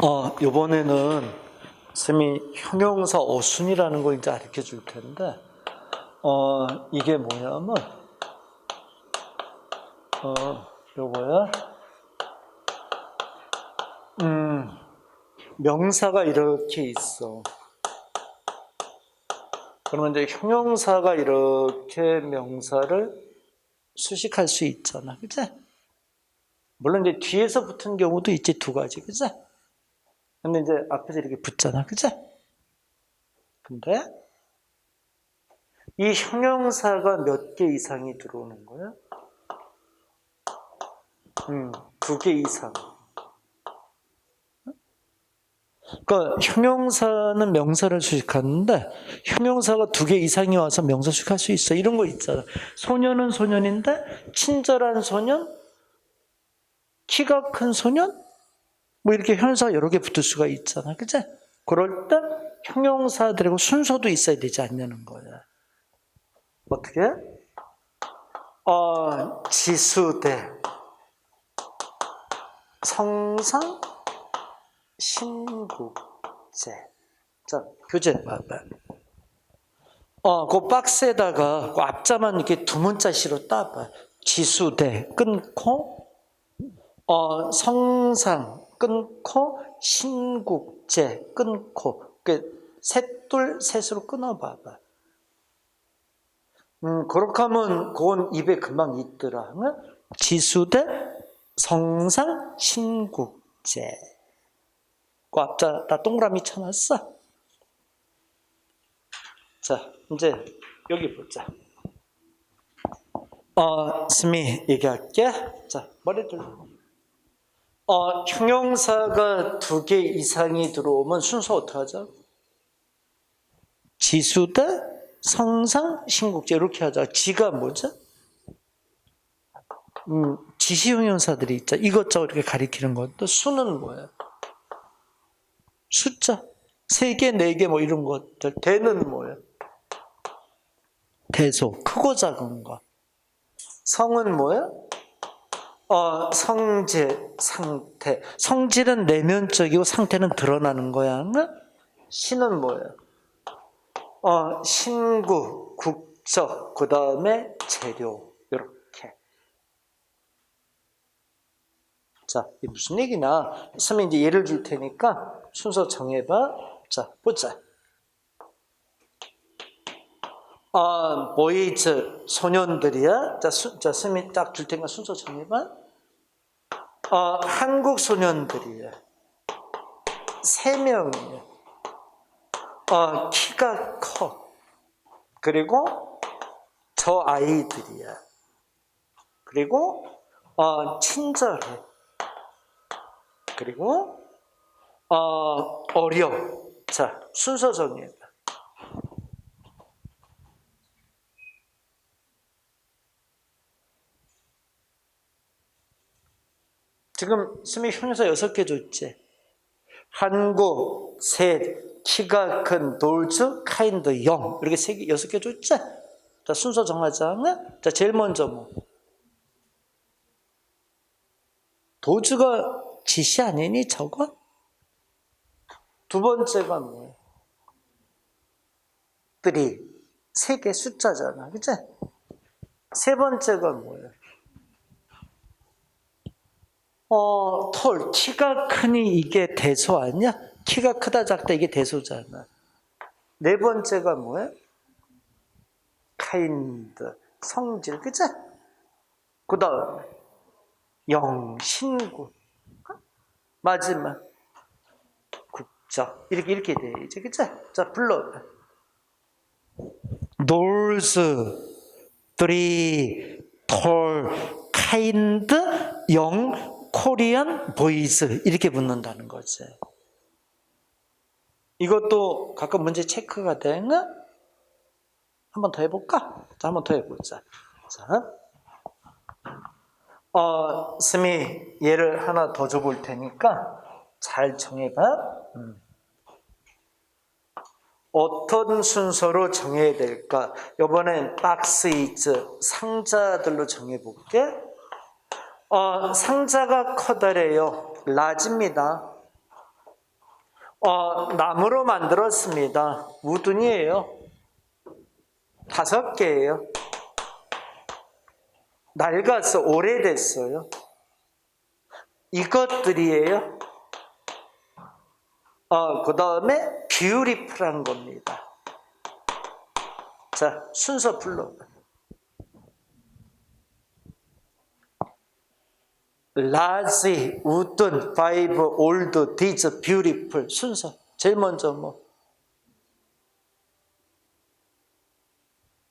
어, 요번에는 쌤이 형용사 어순이라는 걸 이제 가르쳐 줄 텐데, 어, 이게 뭐냐면, 어, 요거야. 음, 명사가 이렇게 있어. 그러면 이제 형용사가 이렇게 명사를 수식할 수 있잖아. 그치? 물론 이제 뒤에서 붙은 경우도 있지, 두 가지. 그치? 근데 이제 앞에서 이렇게 붙잖아. 그치? 근데 이 형용사가 몇 개 이상이 들어오는 거야? 음, 두 개 이상. 그러니까 형용사는 명사를 수식하는데 형용사가 두 개 이상이 와서 명사 수식할 수 있어. 이런 거 있잖아. 소년은 소년인데 친절한 소년, 키가 큰 소년, 뭐 이렇게 형용사가 여러 개 붙을 수가 있잖아. 그치? 그럴 때 형용사들하고 순서도 있어야 되지 않냐는 거야. 어떻게? 어, 지수대, 성상, 신국제. 자, 교재 봐봐. 어, 그 박스에다가 그 앞자만 이렇게 두 문자시로 따봐. 지수대 끊고, 어, 성상 끊고, 신국제 끊고, 그 셋둘 셋으로 끊어봐봐. 음, 그렇게 하면 그건 입에 금방 있더라. 응? 지수대, 성상, 신국제. 그 앞자 다 동그라미 쳐놨어. 자, 이제 여기 보자. 어, 스미 얘기할게. 자, 머리 들어. 어, 형용사가 두 개 이상이 들어오면 순서 어떻게 하죠? 지수대, 성상, 신국제 이렇게 하자. 지가 뭐죠? 음, 지시형용사들이 있죠. 이것저것 이렇게 가리키는 것도 수는 뭐예요? 숫자. 세 개, 네 개 뭐 이런 것들. 대는 뭐예요? 대소. 크고 작은 거. 성은 뭐예요? 어, 성질, 상태. 성질은 내면적이고 상태는 드러나는 거야. 응? 신은 뭐예요? 어, 신구, 국적, 그 다음에 재료. 이렇게. 자, 이 무슨 얘기나? 선생님 이제 예를 줄 테니까 순서 정해봐. 자, 보자. 아, 보이즈 소년들이야. 자, 수, 자, 선생님 딱줄 테니까 순서 정해봐. 아, 한국 소년들이야. 세 명이야. 어, 키가 커. 그리고 저 아이들이야. 그리고 어, 친절해. 그리고 어, 어려워. 자, 순서 정리해봐. 지금 스미 형용사 여섯 개 줬지? 한국, 셋, 키가 큰 돌즈, 카인드, 영 이렇게 세 개, 여섯 개 줬지? 자, 순서 정하자. 응? 자, 제일 먼저 뭐. 도즈가 지시 아니니 저거? 두 번째가 뭐예요? 들이 세개 숫자잖아. 그치? 세 번째가 뭐예요? 어, 털, 키가 크니 이게 대소 아니야? 키가 크다 작다 이게 대소잖아. 네 번째가 뭐야? 카인드, 성질, 그치? 그 다음에 영, 신구. 마지막 국적. 이렇게, 이렇게 돼야지, 그치? 자, 불러. 놀스, three, tall, kind, 영, 코리안, 보이즈 이렇게 붙는다는 거지. 이것도 가끔 문제 체크가 되나? 한번 더 해볼까? 자, 한번 더 해보자. 자, 어, 스미 예를 하나 더 줘볼 테니까 잘 정해봐. 음. 어떤 순서로 정해야 될까? 이번엔 박스 이즈 상자들로 정해볼게. 어, 상자가 커다래요. 라지입니다. 어, 나무로 만들었습니다. 우둔이에요. 다섯 개예요. 낡아서 오래됐어요. 이것들이에요. 어, 그 다음에 뷰티풀한 겁니다. 자, 순서 불러. 라지, 우든, 파이브, 올드, 디즈, 뷰티풀 순서. 제일 먼저 뭐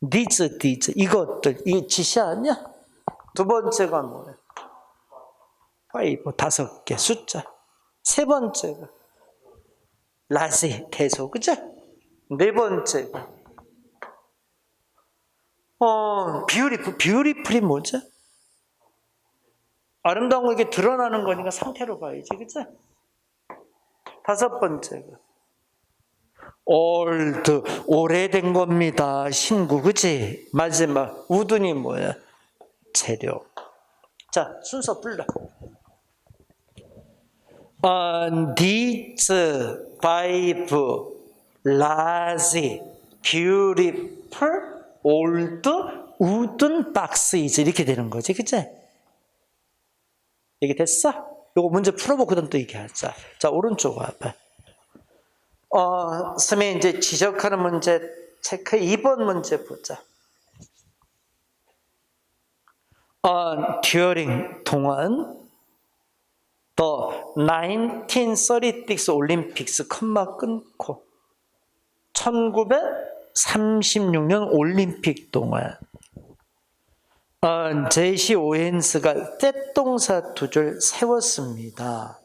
디즈, 디즈 이것들 이게 지시 아니야? 두 번째가 뭐야? 파이브 다섯 개 숫자. 세 번째가 라지 대소 그죠? 네 번째가 어 뷰티풀 뷰티풀이 뭐죠? 아름다운 거 이게 드러나는 거니까 상태로 봐야지, 그치? 다섯 번째가 올드 오래된 겁니다. 신구, 그치? 마지막 우둔이 뭐야? 재료. 자 순서 불러. 어, these five large, beautiful, old, wooden boxes 이렇게 되는 거지, 그치? 얘기 됐어? 요거 문제 풀어보고 그다음 또 얘기하자. 자 오른쪽 앞에. 어, 선생님 이제 지적하는 문제 체크 2번 문제 보자. 어, during 동안 더1936 올림픽스 컴마 끊고 1936년 올림픽 동안 어, 제시 오헨스가 떼동사 두 줄 세웠습니다.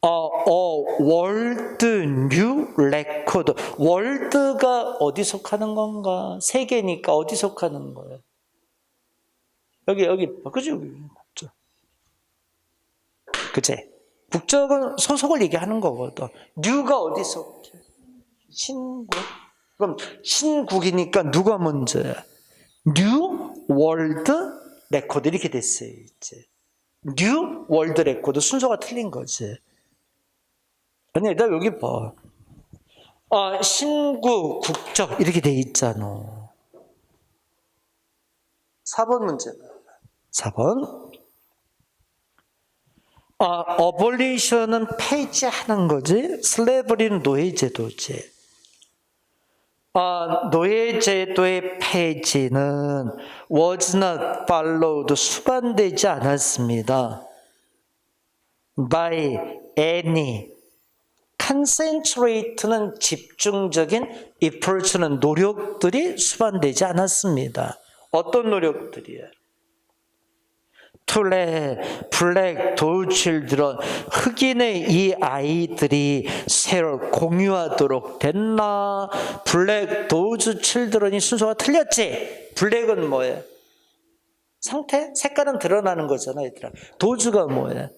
어, 어, 월드 뉴 레코드. 월드가 어디 속하는 건가? 세계니까 어디 속하는 거예요? 여기, 여기? 여기. 국적. 그치? 국적은 소속을 얘기하는 거거든. 뉴가 어디 속해? 신국. 그럼 신국이니까 누가 먼저야? 뉴 월드 레코드 이렇게 됐어요, 이제. 뉴 월드 레코드 순서가 틀린 거지. 아니, 나 여기 봐. 아, 신구 국적 이렇게 돼 있잖아. 4번 문제. 4번. 아, 어볼리션은 폐지하는 거지. 슬레버리는 노예 제도지. 아, 노예 제도의 폐지는 was not followed 수반되지 않았습니다. by any concentrate는 집중적인 effort는 노력들이 수반되지 않았습니다. 어떤 노력들이에요? 툴레, 블랙, 도우칠들은 흑인의 이 아이들이 새로 공유하도록 됐나? 블랙, 도우즈 칠드런이 순서가 틀렸지? 블랙은 뭐예요? 상태? 색깔은 드러나는 거잖아, 얘들아. 도우즈가 뭐예요?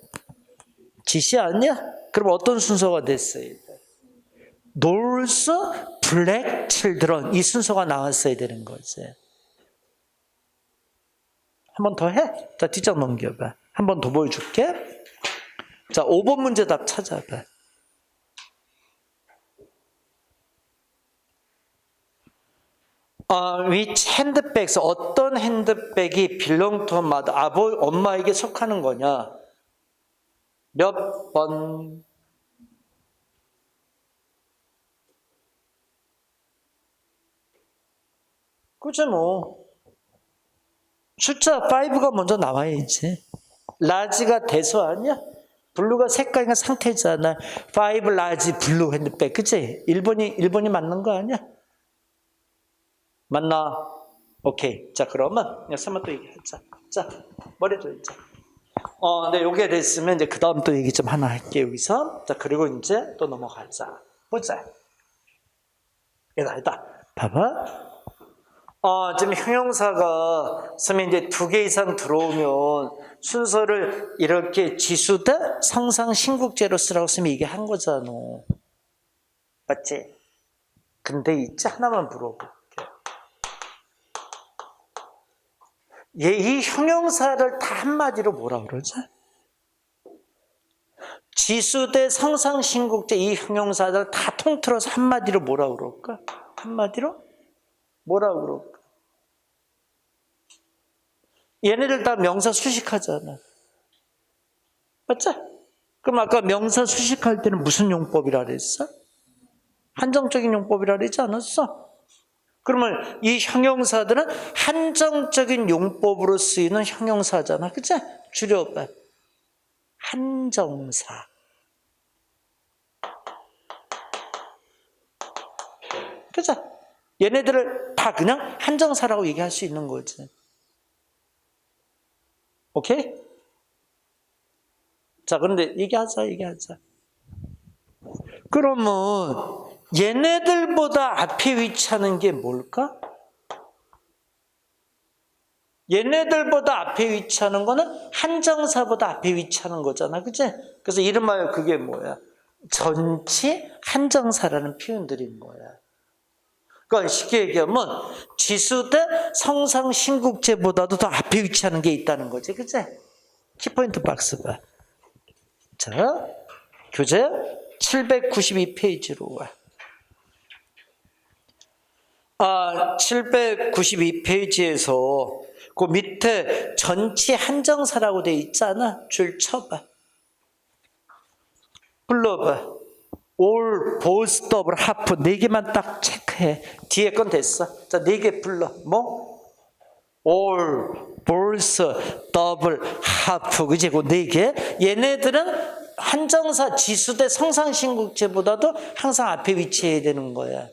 지시 아니야? 그럼 어떤 순서가 됐어요? 놀스, 블랙, 칠드런 이 순서가 나왔어야 되는 거지. 한 번 더 해? 자, 뒷장 넘겨봐. 한 번 더 보여줄게. 자, 5번 문제 답 찾아봐. 아, which handbags, 어떤 핸드백이 belong to mother, 아버, 엄마에게 속하는 거냐? 몇 번? 그죠, 뭐. 숫자 5가 먼저 나와야지. 라지가 대소 아니야? 블루가 색깔이가 상태잖아. 5 라지 블루 핸드백. 그치? 1번이, 1번이 맞는 거 아니야? 맞나? 오케이. 자, 그러면, 여기서만 또 얘기하자. 자, 머리 돌자. 어, 네, 요게 됐으면 이제 그 다음 또 얘기 좀 하나 할게, 여기서. 자, 그리고 이제 또 넘어가자. 보자. 얘가 아니다. 봐봐. 어, 지금 형용사가 쓰면 이제 두 개 이상 들어오면 순서를 이렇게 지수대 상상 신국제로 쓰라고 쓰면 이게 한 거잖아. 맞지? 근데 있지 하나만 물어볼게. 얘이 형용사를 다 한마디로 뭐라 그러지? 지수대 상상 신국제 이 형용사들 다 통틀어서 한마디로 뭐라 그럴까? 한마디로 뭐라 그럴까? 얘네들 다 명사 수식하잖아. 맞죠? 그럼 아까 명사 수식할 때는 무슨 용법이라 그랬어? 한정적인 용법이라 그러지 않았어? 그러면 이 형용사들은 한정적인 용법으로 쓰이는 형용사잖아. 그치? 줄여봐. 한정사. 그죠? 얘네들을 다 그냥 한정사라고 얘기할 수 있는 거지. 오케이? 자, 그런데 얘기하자, 얘기하자. 그러면 얘네들보다 앞에 위치하는 게 뭘까? 얘네들보다 앞에 위치하는 거는 한정사보다 앞에 위치하는 거잖아. 그치? 그래서 이름하여 그게 뭐야? 전치 한정사라는 표현들인 거야. 그러니까 쉽게 얘기하면 지수 대 성상 신국제보다도 더 앞에 위치하는 게 있다는 거지. 그치? 키포인트 박스 봐. 자, 교재 792페이지로 와. 아, 792페이지에서 그 밑에 전치 한정사라고 돼 있잖아. 줄 쳐봐. 불러봐. 올, 더블, 하프 네 개만 딱 체크해. 뒤에 건 됐어. 자, 네 개 불러. 뭐? 올, 볼스, 더블, 하프 그지? 그네 개. 얘네들은 한정사 지수대 성상신국제보다도 항상 앞에 위치해야 되는 거야.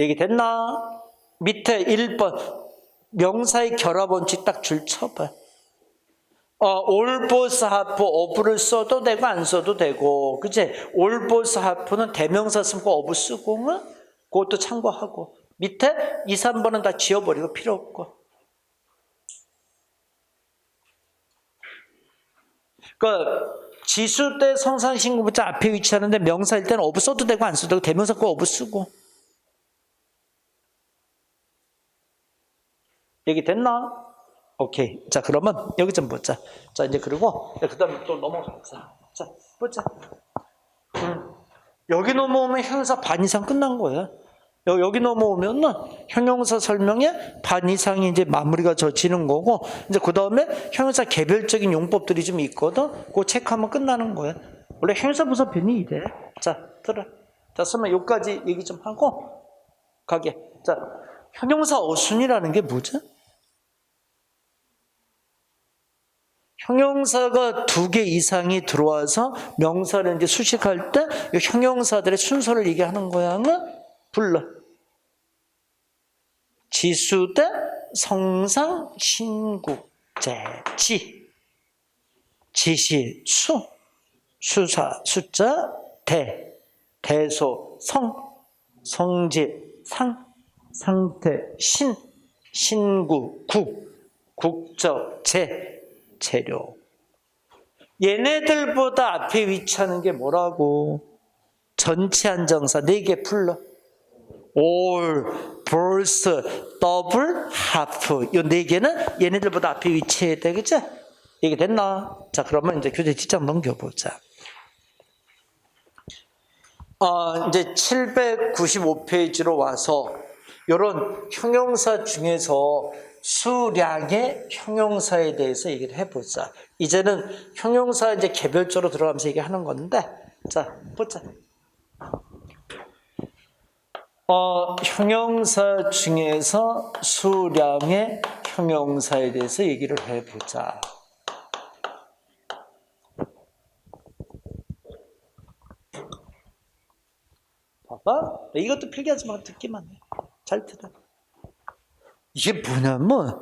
얘기 됐나? 밑에 1번 명사의 결합 원칙 딱 줄 쳐봐. 어, 올보스 하프 어부를 써도 되고 안 써도 되고 그치? 올보스 하프는 대명사 쓰고 어부 쓰고 응? 그것도 참고하고 밑에 2, 3번은 다 지워버리고 필요 없고 그러니까 지수 때 성상신구부터 앞에 위치하는데 명사일 때는 어부 써도 되고 안 써도 되고 대명사 꼭 어부 쓰고 얘기 됐나? 오케이. 자, 그러면 여기 좀 보자. 자, 이제 그리고 그 다음에 또 넘어가자. 자, 보자. 음. 여기 넘어오면 형용사 반 이상 끝난. 여- 여기 넘어오면은 형용사 설명에 반 이상이 이제 마무리가 져지는 거고, 이제 그 다음에 형용사 개별적인 용법들이 좀 있거든. 그거 체크하면 끝나는 거야. 원래 형용사 부사 변이 이래. 자, 들어. 자, 그러면 여기까지 얘기 좀 하고 가게. 자, 형용사 어순이라는 게 뭐죠? 형용사가 두 개 이상이 들어와서 명사를 이제 수식할 때 이 형용사들의 순서를 얘기하는 거야. 불러. 지수 대 성상 신국제 지 지시 수. 수사 숫자 대. 대소 성. 성질 상. 상태 신. 신구 국 국적 제 재료. 얘네들보다 앞에 위치하는 게 뭐라고? 전체 한정사 네개 불러. 올, 벌스, 더블, 하프. 이네 개는 얘네들보다 앞에 위치해야 돼. 그치? 이게 됐나? 자, 그러면 이제 교재 뒷장 넘겨보자. 어, 이제 795페이지로 와서 이런 형용사 중에서 수량의 형용사에 대해서 얘기를 해보자. 이제는 형용사 이제 개별적으로 들어가면서 얘기하는 건데, 자, 보자. 어, 형용사 중에서 수량의 형용사에 대해서 얘기를 해보자. 봐봐. 이것도 필기하지 마. 듣기만 해. 잘 들어. 이게 뭐냐면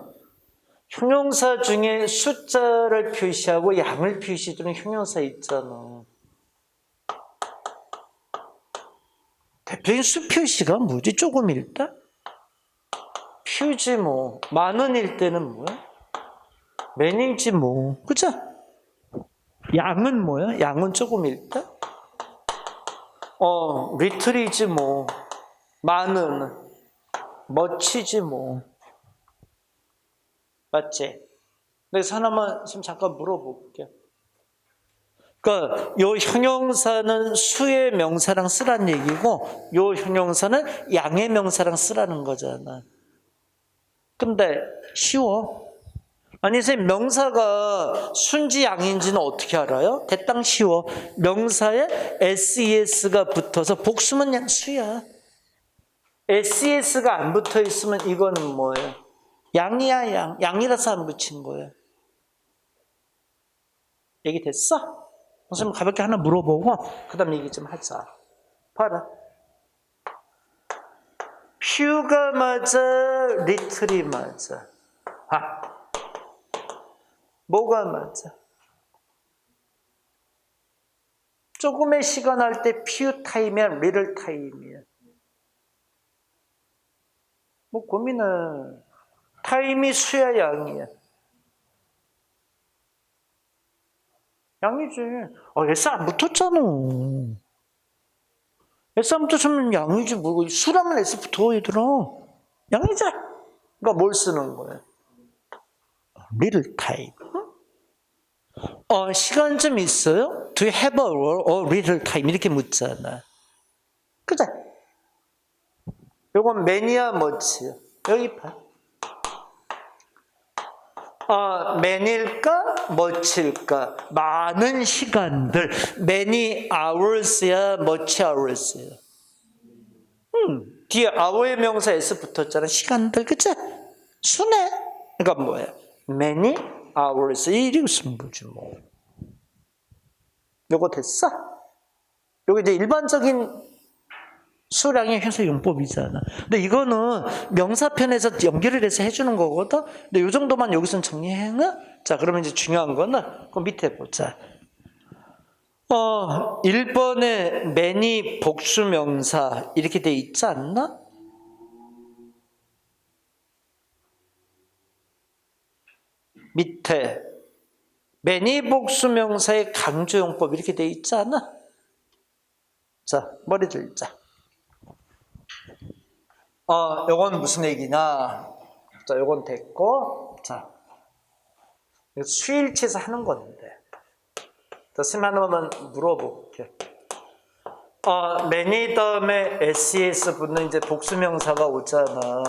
형용사 중에 숫자를 표시하고 양을 표시해주는 형용사 있잖아. 대표적인 수 표시가 뭐지? 조금일 때? 퓨지 뭐. 많은일 때는 뭐야? 매닐지 뭐. 그죠? 양은 뭐야? 양은 조금일 때? 어, 리틀이지 뭐. 많은. 멋지지 뭐. 맞지? 그래서 하나만 지금 잠깐 물어볼게요. 그러니까 요 형용사는 수의 명사랑 쓰란 얘기고 요 형용사는 양의 명사랑 쓰라는 거잖아. 근데 쉬워. 아니 선생님 명사가 순지 양인지는 어떻게 알아요? 대땅 쉬워. 명사에 SES가 붙어서 복수면 수야. SES가 안 붙어 있으면 이거는 뭐예요? 양이야 양. 양이라서 안 붙인 거예요. 얘기 됐어? 선생님 가볍게 하나 물어보고 그 다음 얘기 좀 하자. 봐라. 퓨가 맞아, 리틀이 맞아. 아, 뭐가 맞아? 조금의 시간 할 때 퓨 타임이야, 리틀 타임이야. 뭐 고민을. 타임이 수야, 양이야. 양이지. 어, S 안 붙었잖아. S 안 붙으면 양이지, 뭐. 수라면 S 붙어, 얘들아. 양이지. 그러니까 뭘 쓰는 거야? 리를 타임. 어, 시간 좀 있어요? Do you have a or little time? 이렇게 묻잖아. 그죠? 요건 매니아 뭐지? 여기 봐. 어, 맨일까? 뭐칠까? 많은 시간들. many hours야, much hours야. 음, 뒤에 hour의 명사 s 붙었잖아. 시간들, 그치? 순해. 그러니까 뭐야? many hours. 이리 승부지 뭐. 요거 됐어? 요게 이제 일반적인 수량의 회수 용법이잖아. 근데 이거는 명사편에서 연결을 해서 해주는 거거든. 근데 요 정도만 여기서 정리해는 자, 그러면 이제 중요한 거는 그 밑에 보자. 어, 1번에 many 복수명사 이렇게 돼 있지 않나? 밑에 many 복수명사의 강조용법 이렇게 돼 있지 않아? 자, 머리 들자. 어, 요건 무슨 얘기냐? 자, 요건 됐고, 자, 수일치에서 하는 건데. 자, 쌤 하나만 물어볼게. 어, many 다음에 ses 붙는 이제 복수명사가 오잖아.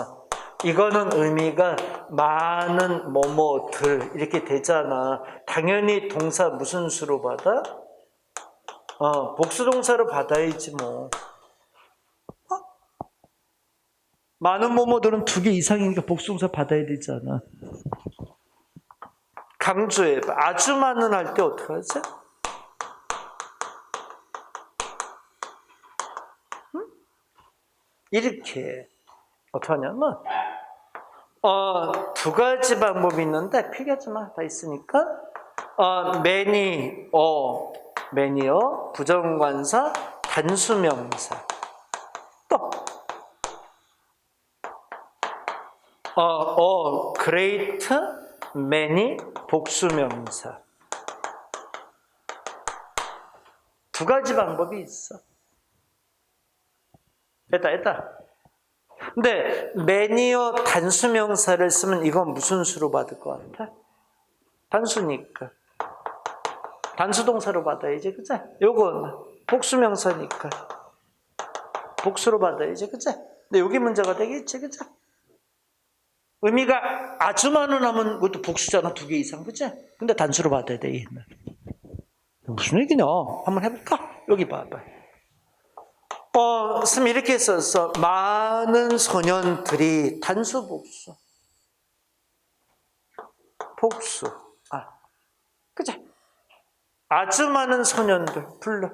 이거는 의미가 많은 뭐뭐들 이렇게 되잖아. 당연히 동사 무슨 수로 받아? 어, 복수동사로 받아야지 뭐. 많은 뭐뭐들은 두 개 이상이니까 복수동사 받아야 되잖아. 강조해봐. 아주 많은 할 때 어떻게 하지? 응? 이렇게 어떻게 하냐면 어, 두 가지 방법이 있는데 필요하지만 다 있으니까 어, many, 어, many어, 부정관사, 단수명사 어, 어, great, many, 복수명사. 두 가지 방법이 있어. 됐다, 됐다. 근데 many어 단수명사를 쓰면 이건 무슨 수로 받을 것 같아? 단수니까. 단수동사로 받아야지, 그치? 요건 복수명사니까. 복수로 받아야지, 그치? 근데 여기 문제가 되겠지, 그치? 의미가 아주 많은 하면 그것도 복수잖아 두 개 이상 그치? 근데 단수로 받아야 돼 얘는 무슨 얘기냐 한번 해볼까? 여기 봐봐 어, 씀 이렇게 썼어 많은 소년들이 단수 복수 복수 아 그치? 아주 많은 소년들 불러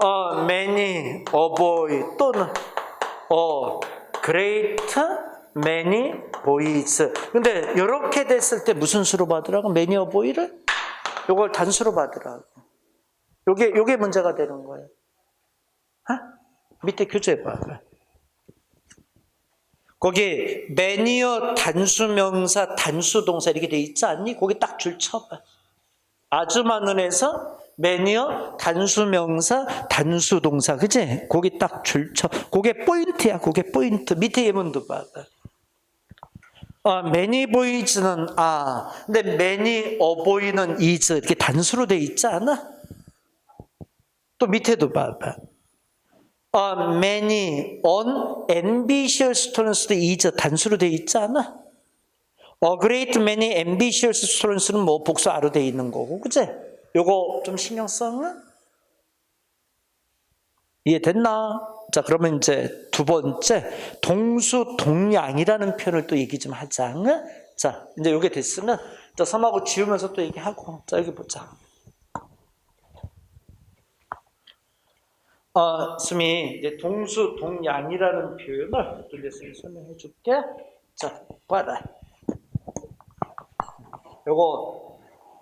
어, many, boy 또는 어, great many boys. 근데 이렇게 됐을 때 무슨 수로 받으라고? many of boy를? 요걸 단수로 받으라고. 요게 요게 문제가 되는 거예요. 어? 밑에 교재 봐. 거기 매니어 단수 명사 단수 동사 이렇게 돼 있지 않니? 거기 딱 줄 쳐봐. 아주 많은 에서 매니어 단수 명사 단수 동사 그지? 거기 딱 줄 쳐. 그게 포인트야. 그게 포인트. 밑에 예문도 봐봐. 어, many boys는 아, 근데 many avoid는 is 이렇게 단수로 돼 있지 않아? 또 밑에도 봐봐. 어, many unambitious students도 is 단수로 돼 있지 않아? A great many ambitious students는 뭐 복수 아로 돼 있는 거고, 그제? 요거 좀 신경 썼나? 이해됐나? 자, 그러면 이제 두 번째, 동수 동양이라는 표현을 또 얘기 좀 하자. 응? 자, 이제 요게 됐으면, 자, 섬하고 지우면서 또 얘기하고, 자, 여기 보자. 어, 수미, 이제 동수 동양이라는 표현을 쌤이 설명해 줄게. 자, 봐라. 요거,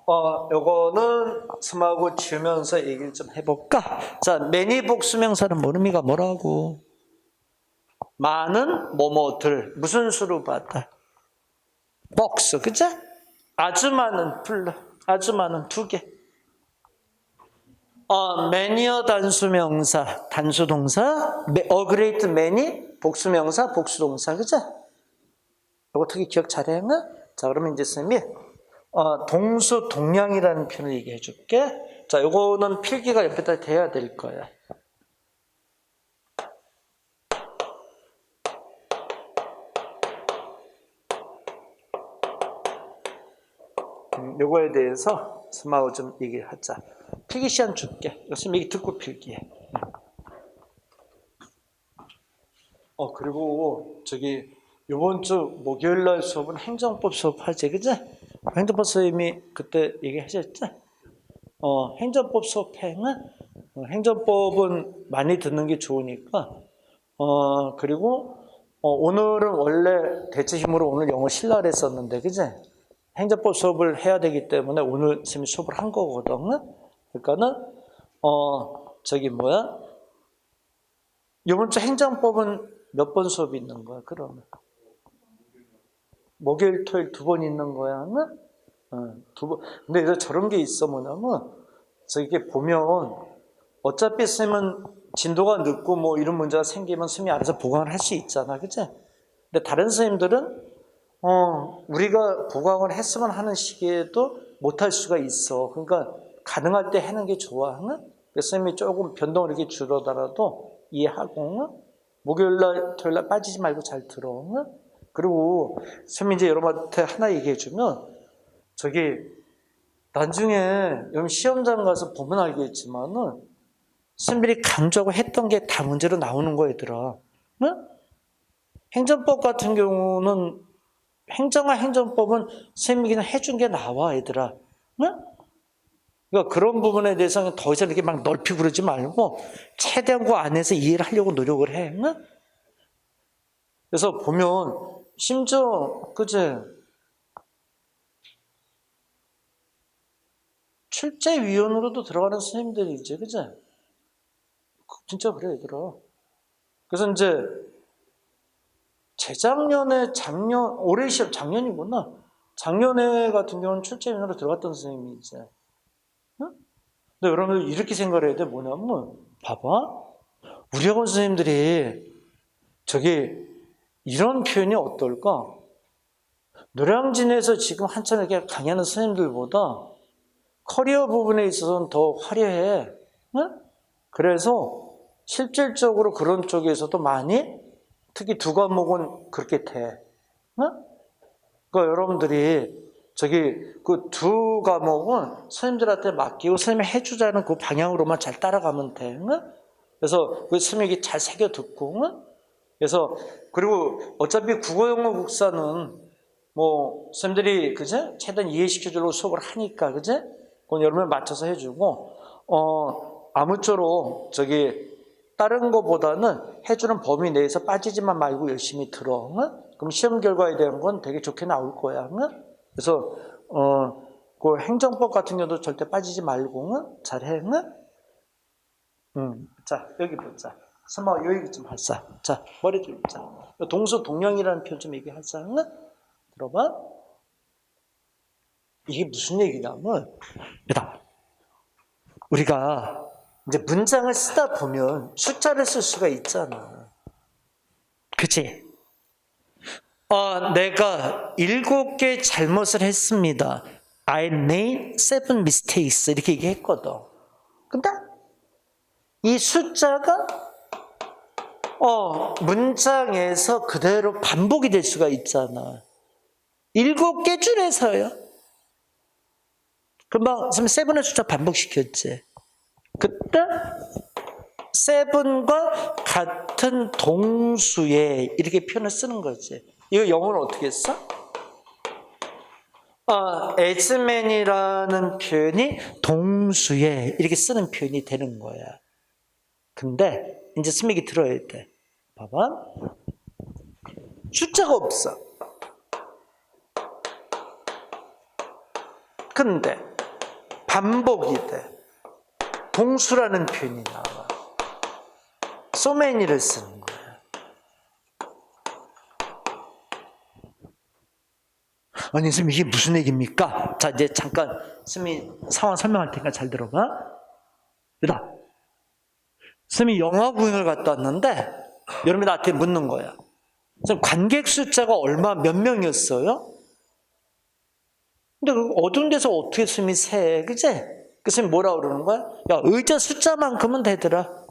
어, 요거는 스마고 지으면서 얘기를 좀 해볼까? 자, 매니 복수명사는 뭐 의미가 뭐라고? 많은 뭐뭐들. 무슨 수로 봤다? 복수, 그죠? 아주 많은 플러, 아주 많은 두 개. 어, 매니어 단수명사, 단수동사, 어 그레이트 매니 복수명사, 복수동사, 그죠? 요거 특히 기억 잘해, 응? 자, 그러면 이제 쌤이 어, 동수 동량이라는 표현을 얘기해 줄게. 자, 요거는 필기가 옆에다 돼야 될 거야. 음, 요거에 대해서 스마우 좀 얘기하자. 필기 시간 줄게. 요즘 얘기 듣고 필기해. 어, 그리고 저기 요번 주 목요일 날 수업은 행정법 수업 하지, 그지? 행정법 선생님이 그때 얘기하셨지? 어, 행정법 수업행은 어, 행정법은 많이 듣는 게 좋으니까 어, 그리고 어, 오늘은 원래 대체 힘으로 오늘 영어 신라를 했었는데, 그지? 행정법 수업을 해야 되기 때문에 오늘 선생님이 수업을 한 거거든. 그러니까는 어, 저기 뭐야? 이번 주 행정법은 몇 번 수업이 있는 거야, 그러면? 목요일, 토요일 두 번 있는 거야, 응? 어, 두 번. 근데 이제 저런 게 있어, 뭐냐면, 저게 보면, 어차피 쌤은 진도가 늦고 뭐 이런 문제가 생기면 쌤이 알아서 보강을 할 수 있잖아, 그치? 근데 다른 선생님들은, 어, 우리가 보강을 했으면 하는 시기에도 못할 수가 있어. 그러니까, 가능할 때 하는 게 좋아, 응? 쌤이 조금 변동을 이렇게 줄여더라도 이해하고, 응? 목요일날, 토요일날 빠지지 말고 잘 들어. 응? 그리고 쌤이 이제 여러분한테 하나 얘기해 주면 저기 나중에 여러분 시험장 가서 보면 알겠지만은 쌤들이 강조하고 했던 게 다 문제로 나오는 거 얘들아. 응? 행정법 같은 경우는 행정화 행정법은 쌤이 그냥 해준 게 나와 얘들아. 응? 그러니까 그런 부분에 대해서는 더 이상 이렇게 막 넓히 부르지 말고 최대한 그 안에서 이해를 하려고 노력을 해. 응? 그래서 보면 심지어 그제 출제위원으로도 들어가는 선생님들이 이제 그제 진짜 그래 얘들아. 그래서 이제 재작년에 작년 올해 시험 작년이구나. 작년에 같은 경우는 출제위원으로 들어갔던 선생님이 이제. 응? 근데 여러분들 이렇게 생각을 해야 돼 뭐냐면 봐봐 우리 학원 선생님들이 저기 이런 표현이 어떨까? 노량진에서 지금 한참 이렇게 강의하는 선생님들보다 커리어 부분에 있어서는 더 화려해. 응? 그래서 실질적으로 그런 쪽에서도 많이 특히 두 과목은 그렇게 돼. 응? 그러니까 여러분들이 저기 그 두 과목은 선생님들한테 맡기고 선생님이 해주자는 그 방향으로만 잘 따라가면 돼. 응? 그래서 그 선생님이 잘 새겨 듣고 응? 그래서 그리고 어차피 국어 영어 국사는 뭐 쌤들이 그제 최대한 이해시켜 주려고 수업을 하니까 그제 그건 여러분 맞춰서 해주고 어 아무쪼록 저기 다른 거보다는 해주는 범위 내에서 빠지지만 말고 열심히 들어. 응? 그럼 시험 결과에 대한 건 되게 좋게 나올 거야. 응? 그래서 어 그 행정법 같은 경우도 절대 빠지지 말고 응? 잘해. 응? 음. 자 여기 보자. 설마 요 얘기 좀 할사. 자, 머리 들자. 동수 동령이라는 표현 좀 얘기할사. 응? 들어봐. 이게 무슨 얘기냐면, 얘다. 우리가 이제 문장을 쓰다 보면 숫자를 쓸 수가 있잖아. 그치? 어, 내가 일곱 개 잘못을 했습니다. I made seven mistakes. 이렇게 얘기했거든. 근데 이 숫자가 어, 문장에서 그대로 반복이 될 수가 있잖아. 일곱 개 줄에서요. 금방 세븐의 숫자 반복시켰지. 그때 세븐과 같은 동수에 이렇게 표현을 쓰는 거지. 이거 영어로 어떻게 써? 어, 에즈맨이라는 표현이 동수에 이렇게 쓰는 표현이 되는 거야. 근데 이제 스믹이 들어야 돼. 봐봐. 숫자가 없어. 근데 반복이 돼. 동수라는 표현이 나와. 소매니를 쓰는 거야. 아니, 선생님, 이게 무슨 얘기입니까? 자, 이제 잠깐, 선생님 상황 설명할 테니까 잘 들어봐. 얘들아, 선생님이 영화 구경을 갔다 왔는데, 여러분이 나한테 묻는 거야. 선생님, 관객 숫자가 얼마, 몇 명이었어요? 근데 그 어두운 데서 어떻게 선생님이 세, 그제? 그 선생님 뭐라 그러는 거야? 야, 의자 숫자만큼은 되더라.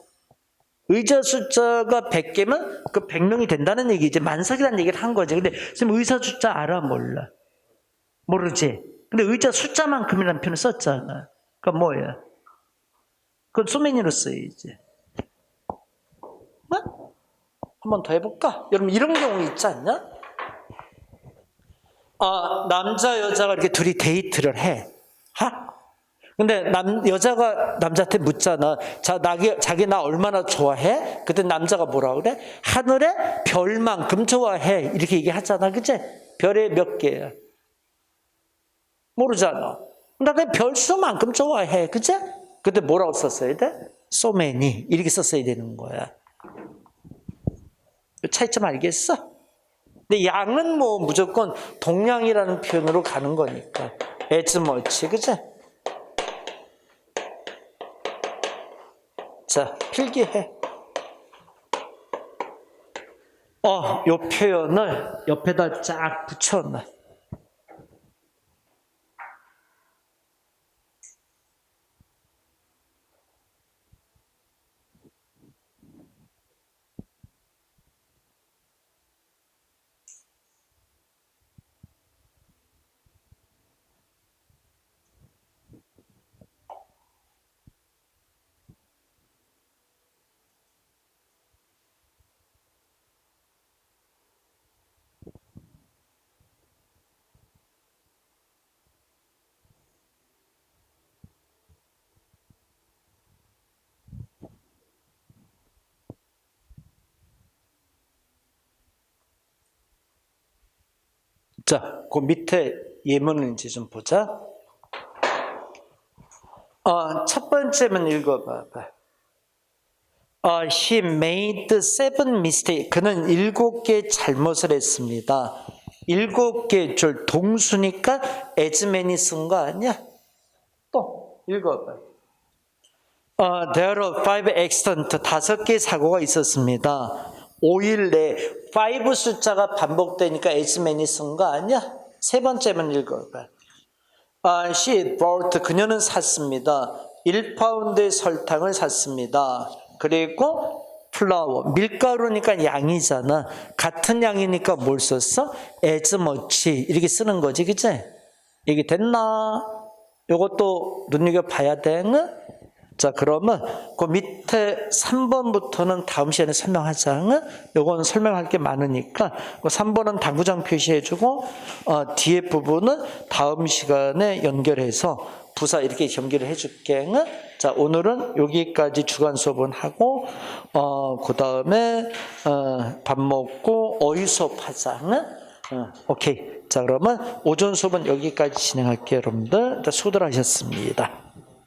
의자 숫자가 100개면 그 100명이 된다는 얘기지. 만석이라는 얘기를 한 거지. 근데 선생님 의사 숫자 알아? 몰라? 모르지? 근데 의자 숫자만큼이라는 표현을 썼잖아. 그건 뭐야? 그건 소매니로 써야지. 어? 한번 더 해볼까? 여러분 이런 경우 있지 않냐? 아, 남자 여자가 이렇게 둘이 데이트를 해. 하? 근데 남 여자가 남자한테 묻잖아. 자, 나기, 자기 나 얼마나 좋아해? 그때 남자가 뭐라 그래? 하늘에 별만큼 좋아해. 이렇게 얘기하잖아. 그치? 별에 몇 개야? 모르잖아. 나내 별수만큼 좋아해. 그치? 그때 뭐라고 썼어야 돼? so many. 이렇게 썼어야 되는 거야. 차이점 알겠어? 근데 양은 뭐 무조건 동량이라는 표현으로 가는 거니까. much. 그치? 자, 필기해. 어, 요 표현을 옆에다 쫙 붙여놔. 자, 그 밑에 이제 좀 보자. 어, 첫 번째만 읽어봐봐. 어, he made seven mistake. 그는 일곱 개 잘못을 했습니다. 일곱 개 줄 동수니까 에즈맨이 쓴거 아니야? 또 읽어봐. 어, there are five accident. 다섯 개 사고가 있었습니다. 5일 내 5 숫자가 반복되니까 에즈맨이 쓴 거 아니야? 세 번째만 읽어봐. 아, she bought 그녀는 샀습니다. 1파운드의 설탕을 샀습니다. 그리고 플라워 밀가루니까 양이잖아. 같은 양이니까 뭘 썼어? as much 이렇게 쓰는 거지, 그치? 이게 됐나? 요것도 눈여겨 봐야 돼. 응? 자, 그러면 그 밑에 3번부터는 다음 시간에 설명하자. 응? 요건 설명할 게 많으니까 그 3번은 당구장 표시해 주고 어, 뒤에 부분은 다음 시간에 연결해서 부사 이렇게 연결을 해 줄게. 응? 자, 오늘은 여기까지 주간 수업은 하고 어, 그 다음에 어, 밥 먹고 어휘 수업 하자. 응? 어, 오케이. 자, 그러면 오전 수업은 여기까지 진행할게요, 여러분들. 수고들 하셨습니다.